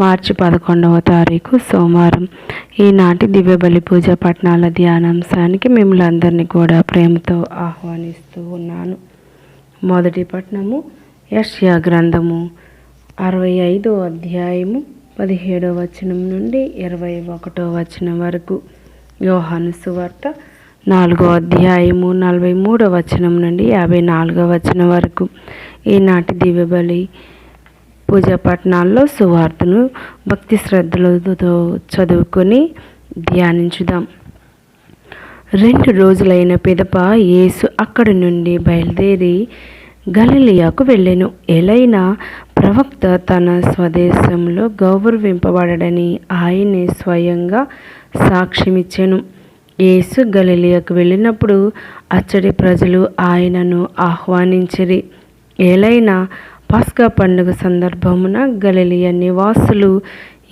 మార్చి పదకొండవ తారీఖు సోమవారం. ఈనాటి దివ్య బలి పూజ పట్టణాల ధ్యానాంశానికి మిమ్మల్ని అందరినీ కూడా ప్రేమతో ఆహ్వానిస్తూ ఉన్నాను. మొదటి పట్టణము యష్యా గ్రంథము అరవై ఐదో అధ్యాయము పదిహేడో వచనం నుండి ఇరవై ఒకటో వచనం వరకు. యోహాను సువార్త నాలుగో అధ్యాయము నలభై మూడో వచనం నుండి యాభై నాలుగో వచనం వరకు. ఈనాటి దివ్యబలి పూజా పట్టణాల్లో సువార్తను భక్తి శ్రద్ధలతో చదువుకొని ధ్యానించుదాం. రెండు రోజులైన పిదప యేసు అక్కడి నుండి బయలుదేరి గలిలియాకు వెళ్ళెను. ఎలైనా ప్రవక్త తన స్వదేశంలో గౌరవింపబడని ఆయనే స్వయంగా సాక్ష్యమిచ్చెను. యేసు గలిలియాకు వెళ్ళినప్పుడు అచ్చడి ప్రజలు ఆయనను ఆహ్వానించిరి. ఏలైనా పాస్కా పండుగ సందర్భమున గలిలియ నివాసులు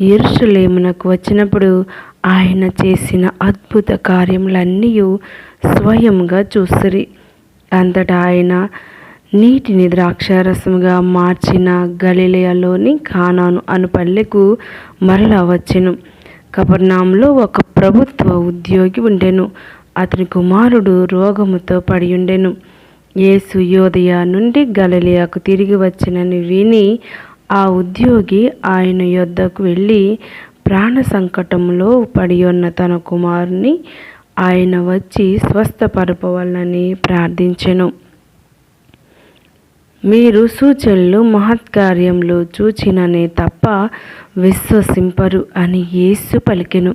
ఎరుషలేమునకు వచ్చినప్పుడు ఆయన చేసిన అద్భుత కార్యములన్నీ స్వయంగా చూసిరి. అంతటా ఆయన నీటిని ద్రాక్షారసముగా మార్చిన గలిలయలోని కానాను అను పల్లెకు మరలా వచ్చెను. కపర్నాంలో ఒక ప్రభుత్వ ఉద్యోగి ఉండెను. అతని కుమారుడు రోగముతో పడి ఉండెను. ఏ యోదయ నుండి గలలియాకు తిరిగి వచ్చినని విని ఆ ఉద్యోగి ఆయన యొద్దకు వెళ్ళి ప్రాణ సంకటంలో పడి ఉన్న తన కుమారుని ఆయన వచ్చి స్వస్థపరపవలనని ప్రార్థించెను. మీరు సూచనలు మహత్కార్యంలో చూచిననే తప్ప విశ్వసింపరు అని యేసు పలికెను.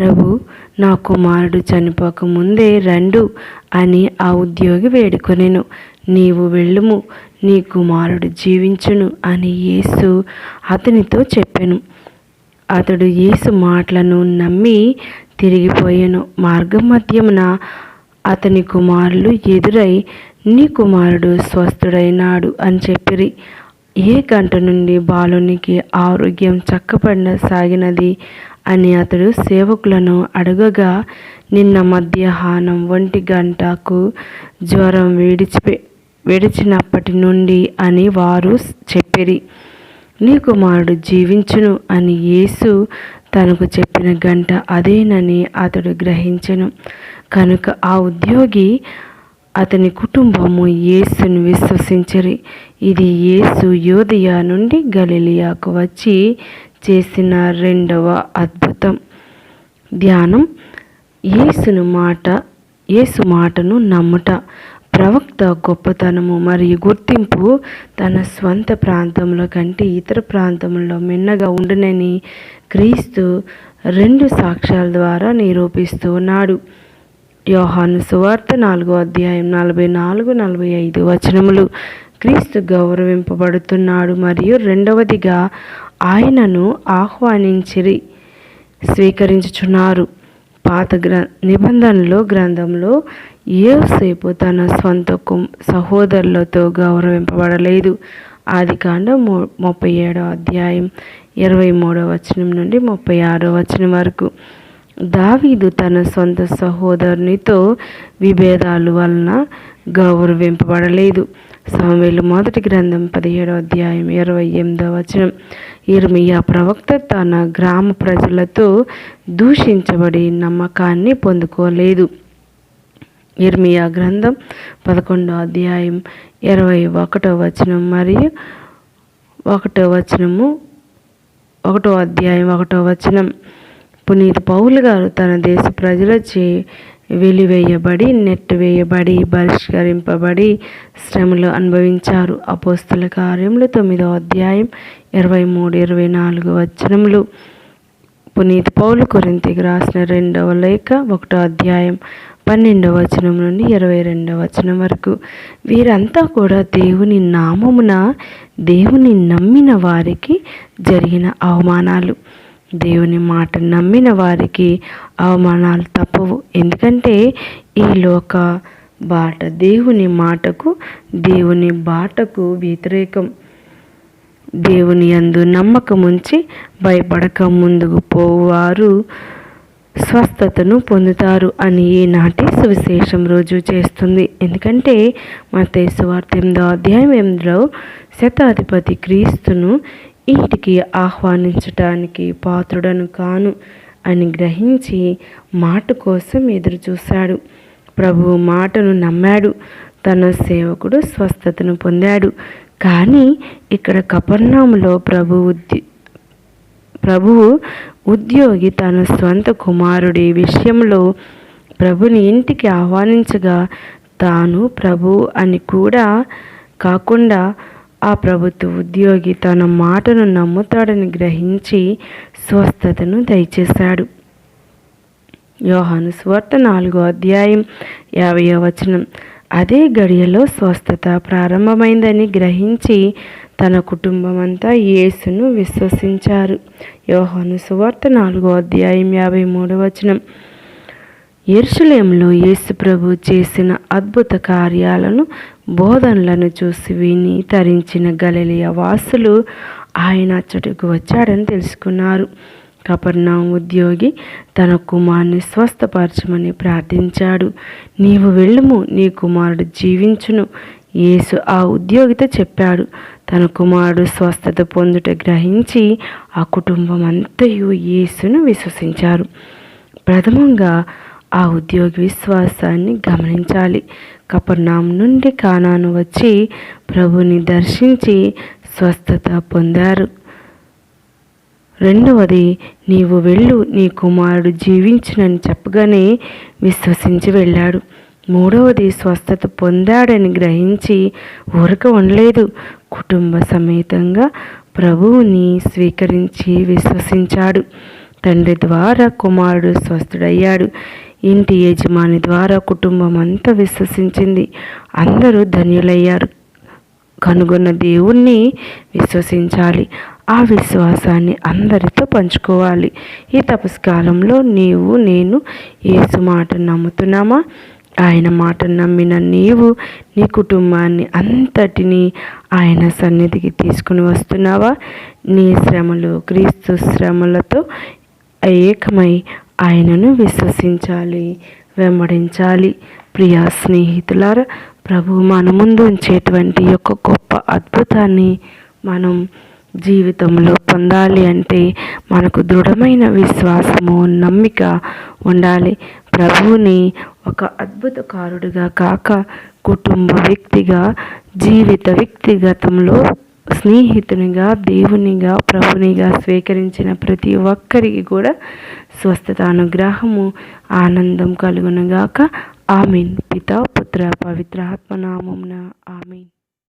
ప్రభు నా కుమారుడు చనిపోక ముందే రండు అని ఆ ఉద్యోగి వేడుకొనెను. నీవు వెళ్ళుము నీ కుమారుడు జీవించును అని యేసు అతనితో చెప్పెను. అతడు యేసు మాటలను నమ్మి తిరిగిపోయాను. మార్గం మధ్యమున అతని కుమారులు ఎదురై నీ కుమారుడు స్వస్థుడైనాడు అని చెప్పిరి. ఏ గంట నుండి బాలునికి ఆరోగ్యం చక్కపడిన సాగినది? అని అతడు సేవకులను అడగగా నిన్న మధ్యాహ్నం ఒంటి గంటకు జ్వరం విడిచిపె విడిచినప్పటి నుండి అని వారు చెప్పిరి. నీ కుమారుడు జీవించును అని యేసు తనకు చెప్పిన గంట అదేనని అతడు గ్రహించెను. కనుక ఆ ఉద్యోగి అతని కుటుంబము యేసును విశ్వసించరి. ఇది యేసు యోధియా నుండి గలిలియాకు వచ్చి చేసిన రెండవ అద్భుతం. ధ్యానం. యేసును మాట యేసు మాటను నమ్ముట. ప్రవక్త గొప్పతనము మరియు గుర్తింపు తన స్వంత ప్రాంతంలో కంటే ఇతర ప్రాంతంలో మిన్నగా ఉండనని క్రీస్తు రెండు సాక్ష్యాల ద్వారా నిరూపిస్తూ ఉన్నాడు. యోహాను సువార్త నాలుగో అధ్యాయం నలభై నాలుగు నలభై ఐదు వచనములు క్రీస్తు గౌరవింపబడుతున్నాడు మరియు రెండవదిగా ఆయనను ఆహ్వానించిరి స్వీకరించుచున్నారు. పాత గ్ర నిబంధనలో గ్రంథంలో ఏసేపు తన స్వంత కుం సహోదరులతో గౌరవింపబడలేదు. ఆది కాండం ముప్పై ఏడవ అధ్యాయం ఇరవై మూడవ వచనం నుండి ముప్పై ఆరో వచనం వరకు. దావీదు తన సొంత సహోదరునితో విభేదాలు వలన గౌరవింపబడలేదు. సామెలు మొదటి గ్రంథం పదిహేడో అధ్యాయం ఇరవై ఎనిమిదో వచనం. ఇర్మియా ప్రవక్త తన గ్రామ ప్రజలతో దూషించబడి నమ్మకాన్ని పొందుకోలేదు. ఇర్మియా గ్రంథం పదకొండో అధ్యాయం ఇరవై ఒకటో వచనం మరియు ఒకటో వచనము ఒకటో అధ్యాయం ఒకటో వచనం. పునీత పౌలు గారు తన దేశ ప్రజలచే వెలివేయబడి నెట్టివేయబడి బహిష్కరింపబడి శ్రమలు అనుభవించారు. అపోస్తుల కార్యములు తొమ్మిదో అధ్యాయం ఇరవై మూడు ఇరవై నాలుగు వచనములు. పునీత్ పౌలు కొరింతికి రాసిన రెండవ లేఖ ఒకటో అధ్యాయం పన్నెండవ వచనం నుండి ఇరవై రెండవ వచనం వరకు. వీరంతా కూడా దేవుని నామమున దేవుని నమ్మిన వారికి జరిగిన అవమానాలు. దేవుని మాట నమ్మిన వారికి అవమానాలు తప్పవు. ఎందుకంటే ఈ లోక బాట దేవుని మాటకు దేవుని బాటకు వ్యతిరేకం. దేవుని యందు నమ్మకముంచి భయపడక ముందుకు పోవారు స్వస్థతను పొందుతారు అని ఈనాటి సువిశేషం రోజు చేస్తుంది. ఎందుకంటే మన వార్త ఎనిమిదో అధ్యాయం ఎనిమిదిలో శతాధిపతి క్రీస్తును ఇంటికి ఆహ్వానించటానికి పాత్రుడను కాను అని గ్రహించి మాట కోసం ఎదురుచూశాడు. ప్రభు మాటను నమ్మాడు. తన సేవకుడు స్వస్థతను పొందాడు. కానీ ఇక్కడ కపర్ణాములో ప్రభు ఉద్య ప్రభువు ఉద్యోగి తన స్వంత కుమారుడి విషయంలో ప్రభుని ఇంటికి ఆహ్వానించగా తాను ప్రభు అని కూడా కాకుండా ఆ ప్రభుత్వ ఉద్యోగి తన మాటను నమ్ముతాడని గ్రహించి స్వస్థతను దయచేశాడు. యోహాను స్వార్త నాలుగో అధ్యాయం యాభై వచనం. అదే గడియలో స్వస్థత ప్రారంభమైందని గ్రహించి తన కుటుంబం అంతా యేసును విశ్వసించారు. యోహాను సువార్త నాలుగో అధ్యాయం యాభై మూడవచనం వచనం. ఎరుసలేంలో యేసుప్రభు చేసిన అద్భుత కార్యాలను బోధనలను చూసి విని తరించిన గలలియ వాసులు ఆయన అచ్చటకు వచ్చాడని తెలుసుకున్నారు. కపర్ణ ఉద్యోగి తన కుమారుని స్వస్థపరచమని ప్రార్థించాడు. నీవు వెళ్ళుము నీ కుమారుడు జీవించును యేసు ఆ ఉద్యోగితో చెప్పాడు. తన కుమారుడు స్వస్థత పొందుట గ్రహించి ఆ కుటుంబం అంతయు యేసును విశ్వసించారు. ప్రథమంగా ఆ ఉద్యోగి విశ్వాసాన్ని గమనించాలి. కపర్నాం నుండి కానాను వచ్చి ప్రభుని దర్శించి స్వస్థత పొందారు. రెండవది నీవు వెళ్ళు నీ కుమారుడు జీవించునని చెప్పగానే విశ్వసించి వెళ్ళాడు. మూడవది స్వస్థత పొందాడని గ్రహించి ఊరక ఉండలేదు. కుటుంబ సమేతంగా ప్రభువుని స్వీకరించి విశ్వసించాడు. తండ్రి ద్వారా కుమారుడు స్వస్థుడయ్యాడు. ఇంటి యజమాని ద్వారా కుటుంబం అంతా విశ్వసించింది. అందరూ ధన్యులయ్యారు. కనుగొన్న దేవుణ్ణి విశ్వసించాలి. ఆ విశ్వాసాన్ని అందరితో పంచుకోవాలి. ఈ తపస్కాలంలో నీవు నేను ఏసు మాట నమ్ముతున్నామా? ఆయన మాట నమ్మిన నీవు నీ కుటుంబాన్ని అంతటిని ఆయన సన్నిధికి తీసుకుని వస్తున్నావా? నీ శ్రమలు క్రీస్తు శ్రమలతో ఏకమై ఆయనను విశ్వసించాలి వెంబడించాలి. ప్రియా స్నేహితులారా ప్రభు మన ముందు ఉంచేటువంటి యొక్క గొప్ప అద్భుతాన్ని మనం జీవితంలో పొందాలి అంటే మనకు దృఢమైన విశ్వాసము నమ్మిక ఉండాలి. ప్రభువుని ఒక అద్భుతకారుడిగా కాక కుటుంబ వ్యక్తిగా జీవిత వ్యక్తిగతంలో స్నేహితునిగా దేవునిగా ప్రభునిగా స్వీకరించిన ప్రతి ఒక్కరికి కూడా స్వస్థత అనుగ్రహము ఆనందం కలుగునుగాక. ఆమెన్. పిత పుత్ర పవిత్ర ఆత్మనామం ఆమెన్.